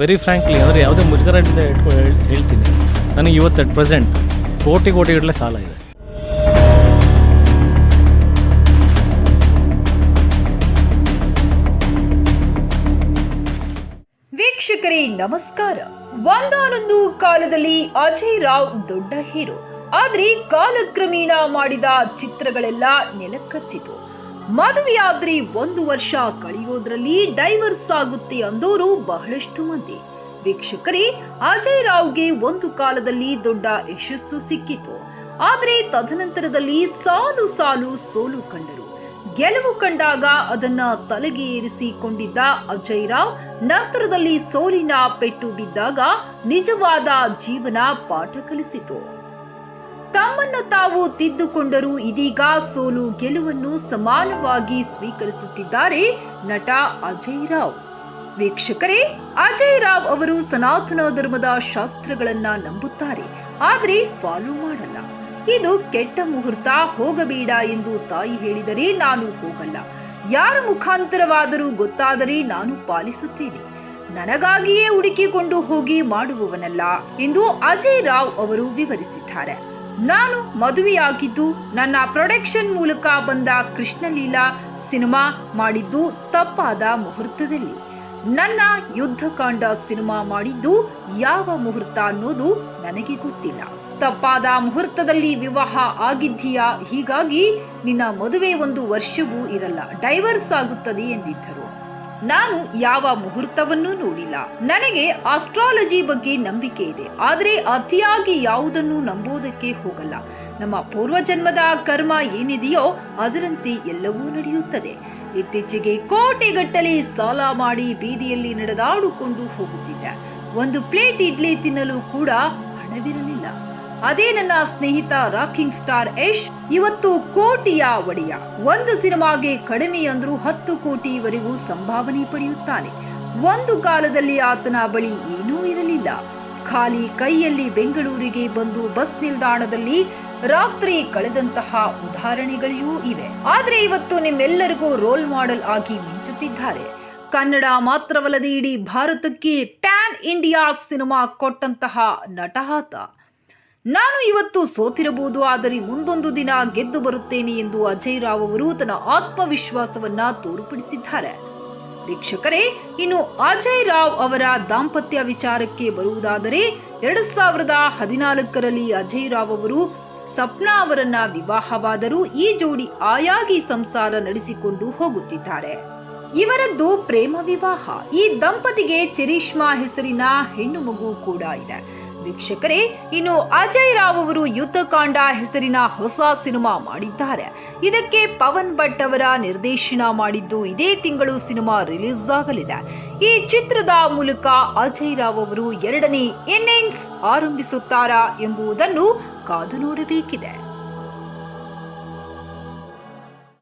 Very frankly ಅಂದರೆ ಯಾವುದೇ ಮುಜುಗರ ಹೇಳ್ತೀನಿ. ನನಗೆ ಇವತ್ತು ಅಟ್ ಪ್ರೆಸೆಂಟ್ ಕೋಟಿ ಕೋಟಿಗಟ್ಟಲೆ ಸಾಲ ಇದೆ. ವೀಕ್ಷಕರೇ, ನಮಸ್ಕಾರ. ಒಂದಾನೊಂದು ಕಾಲದಲ್ಲಿ ಅಜಯ್ ರಾವ್ ದೊಡ್ಡ ಹೀರೋ. ಆದ್ರೆ ಕಾಲಕ್ರಮೇಣ ಮಾಡಿದ ಚಿತ್ರಗಳೆಲ್ಲ ನೆಲಕ್ಕಚ್ಚಿತು ಮದುವೆಯಾದ್ರೆ ಒಂದು ವರ್ಷ ಕಳೆಯೋದ್ರಲ್ಲಿ ಡೈವರ್ಸ್ ಆಗುತ್ತೆ ಅಂದೋರು ಬಹಳಷ್ಟು ಮಂದಿ. ವೀಕ್ಷಕರೇ, ಅಜಯ್ ರಾವ್ಗೆ ಒಂದು ಕಾಲದಲ್ಲಿ ದೊಡ್ಡ ಯಶಸ್ಸು ಸಿಕ್ಕಿತು. ಆದರೆ ತದನಂತರದಲ್ಲಿ ಸಾಲು ಸಾಲು ಸೋಲು ಕಂಡರು. ಗೆಲುವು ಕಂಡಾಗ ಅದನ್ನ ತಲೆಗೆ ಏರಿಸಿಕೊಂಡಿದ್ದ ಅಜಯ್ ರಾವ್ ನಂತರದಲ್ಲಿ ಸೋಲಿನ ಪೆಟ್ಟು ಬಿದ್ದಾಗ ನಿಜವಾದ ಜೀವನ ಪಾಠ ಕಲಿಸಿತು. ತಮ್ಮನ್ನ ತಾವು ತಿದ್ದುಕೊಂಡರೂ ಇದೀಗ ಸೋಲು ಗೆಲುವನ್ನು ಸಮಾನವಾಗಿ ಸ್ವೀಕರಿಸುತ್ತಿದ್ದಾರೆ ನಟ ಅಜಯ್ ರಾವ್. ವೀಕ್ಷಕರೇ, ಅಜಯ್ ರಾವ್ ಅವರು ಸನಾತನ ಧರ್ಮದ ಶಾಸ್ತ್ರಗಳನ್ನ ನಂಬುತ್ತಾರೆ, ಆದರೆ ಫಾಲೋ ಮಾಡಲ್ಲ. ಇದು ಕೆಟ್ಟ ಮುಹೂರ್ತ ಹೋಗಬೇಡ ಎಂದು ತಾಯಿ ಹೇಳಿದರೆ ನಾನು ಹೋಗಲ್ಲ. ಯಾರ ಮುಖಾಂತರವಾದರೂ ಗೊತ್ತಾದರೆ ನಾನು ಪಾಲಿಸುತ್ತೇನೆ. ನನಗಾಗಿಯೇ ಹುಡುಕಿಕೊಂಡು ಹೋಗಿ ಮಾಡುವವನಲ್ಲ ಎಂದು ಅಜಯ್ ರಾವ್ ಅವರು ವಿವರಿಸಿದ್ದಾರೆ. ನಾನು ಮದುವೆಯಾಗಿದ್ದು ನನ್ನ ಪ್ರೊಡಕ್ಷನ್ ಮೂಲಕ ಬಂದ ಕೃಷ್ಣಲೀಲಾ ಸಿನಿಮಾ ಮಾಡಿದ್ದು ತಪ್ಪಾದ ಮುಹೂರ್ತದಲ್ಲಿ. ನನ್ನ ಯುದ್ಧಕಾಂಡ ಸಿನಿಮಾ ಮಾಡಿದ್ದು ಯಾವ ಮುಹೂರ್ತ ಅನ್ನೋದು ನನಗೆ ಗೊತ್ತಿಲ್ಲ. ತಪ್ಪಾದ ಮುಹೂರ್ತದಲ್ಲಿ ವಿವಾಹ ಆಗಿದ್ದೀಯಾ? ಹೀಗಾಗಿ ನಿನ್ನ ಮದುವೆ ಒಂದು ವರ್ಷವೂ ಇರಲ್ಲ. ಡೈವರ್ಸ್ ಆಗುತ್ತದೆ ಎಂದಿದ್ದರು. ನಾನು ಯಾವ ಮುಹೂರ್ತವನ್ನೂ ನೋಡಿಲ್ಲ. ನನಗೆ ಆಸ್ಟ್ರಾಲಜಿ ಬಗ್ಗೆ ನಂಬಿಕೆ ಇದೆ. ಆದರೆ ಅತಿಯಾಗಿ ಯಾವುದನ್ನು ನಂಬೋದಕ್ಕೆ ಹೋಗಲ್ಲ. ನಮ್ಮ ಪೂರ್ವಜನ್ಮದ ಕರ್ಮ ಏನಿದೆಯೋ ಅದರಂತೆ ಎಲ್ಲವೂ ನಡೆಯುತ್ತದೆ. ಇತ್ತೀಚೆಗೆ ಕೋಟೆಗಟ್ಟಲೆ ಸಾಲ ಮಾಡಿ ಬೀದಿಯಲ್ಲಿ ನಡೆದಾಡಿಕೊಂಡು ಹೋಗುತ್ತಿದ್ದ. ಒಂದು ಪ್ಲೇಟ್ ಇಡ್ಲಿ ತಿನ್ನಲು ಕೂಡ ಹಣವಿರಲಿಲ್ಲ. ಅದೇ ನನ್ನ ಸ್ನೇಹಿತ ರಾಕಿಂಗ್ ಸ್ಟಾರ್ ಯಶ್, ಇವತ್ತು ಕೋಟಿಯ ಒಡೆಯ. ಒಂದು ಸಿನಿಮಾಗೆ ಕಡಿಮೆ ಅಂದ್ರೂ ಹತ್ತು ಕೋಟಿವರೆಗೂ ಸಂಭಾವನೆ ಪಡೆಯುತ್ತಾನೆ. ಒಂದು ಕಾಲದಲ್ಲಿ ಆತನ ಬಳಿ ಏನೂ ಇರಲಿಲ್ಲ. ಖಾಲಿ ಕೈಯಲ್ಲಿ ಬೆಂಗಳೂರಿಗೆ ಬಂದು ಬಸ್ ನಿಲ್ದಾಣದಲ್ಲಿ ರಾತ್ರಿ ಕಳೆದಂತಹ ಉದಾಹರಣೆಗಳೂ ಇವೆ. ಆದ್ರೆ ಇವತ್ತು ನಿಮ್ಮೆಲ್ಲರಿಗೂ ರೋಲ್ ಮಾಡೆಲ್ ಆಗಿ ಮಿಂಚುತ್ತಿದ್ದಾರೆ. ಕನ್ನಡ ಮಾತ್ರವಲ್ಲದೆ ಇಡೀ ಭಾರತಕ್ಕೆ ಪ್ಯಾನ್ ಇಂಡಿಯಾ ಸಿನಿಮಾ ಕೊಟ್ಟಂತಹ ನಟ ಆತ. ನಾನು ಇವತ್ತು ಸೋತಿರಬಹುದು, ಆದರೆ ಮುಂದೊಂದು ದಿನ ಗೆದ್ದು ಬರುತ್ತೇನೆ ಎಂದು ಅಜಯ್ ರಾವ್ ಅವರು ತನ್ನ ಆತ್ಮವಿಶ್ವಾಸವನ್ನ ತೋರ್ಪಡಿಸಿದ್ದಾರೆ. ವೀಕ್ಷಕರೇ, ಇನ್ನು ಅಜಯ್ ರಾವ್ ಅವರ ದಾಂಪತ್ಯ ವಿಚಾರಕ್ಕೆ ಬರುವುದಾದರೆ, ಎರಡು ಸಾವಿರದ ಹದಿನಾಲ್ಕರಲ್ಲಿ ಅಜಯ್ ರಾವ್ ಅವರು ಸಪ್ನಾ ಅವರನ್ನ ವಿವಾಹವಾದರೂ ಈ ಜೋಡಿ ಆಯಾಗಿ ಸಂಸಾರ ನಡೆಸಿಕೊಂಡು ಹೋಗುತ್ತಿದ್ದಾರೆ. ಇವರದ್ದು ಪ್ರೇಮ ವಿವಾಹ. ಈ ದಂಪತಿಗೆ ಚೆರಿಷ್ಮಾ ಹೆಸರಿನ ಹೆಣ್ಣು ಮಗು ಕೂಡ ಇದೆ. ವೀಕ್ಷಕರೇ, ಇನ್ನು ಅಜಯ್ ರಾವ್ ಅವರು ಯುದ್ಧಕಾಂಡ ಹೆಸರಿನ ಹೊಸ ಸಿನಿಮಾ ಮಾಡಿದ್ದಾರೆ. ಇದಕ್ಕೆ ಪವನ್ ಭಟ್ ಅವರ ನಿರ್ದೇಶನ ಮಾಡಿದ್ದು ಇದೇ ತಿಂಗಳು ಸಿನಿಮಾ ರಿಲೀಸ್ ಆಗಲಿದೆ. ಈ ಚಿತ್ರದ ಮೂಲಕ ಅಜಯ್ ರಾವ್ ಅವರು ಎರಡನೇ ಇನ್ನಿಂಗ್ಸ್ ಆರಂಭಿಸುತ್ತಾರಾ ಎಂಬುದನ್ನು ಕಾದು ನೋಡಬೇಕಿದೆ.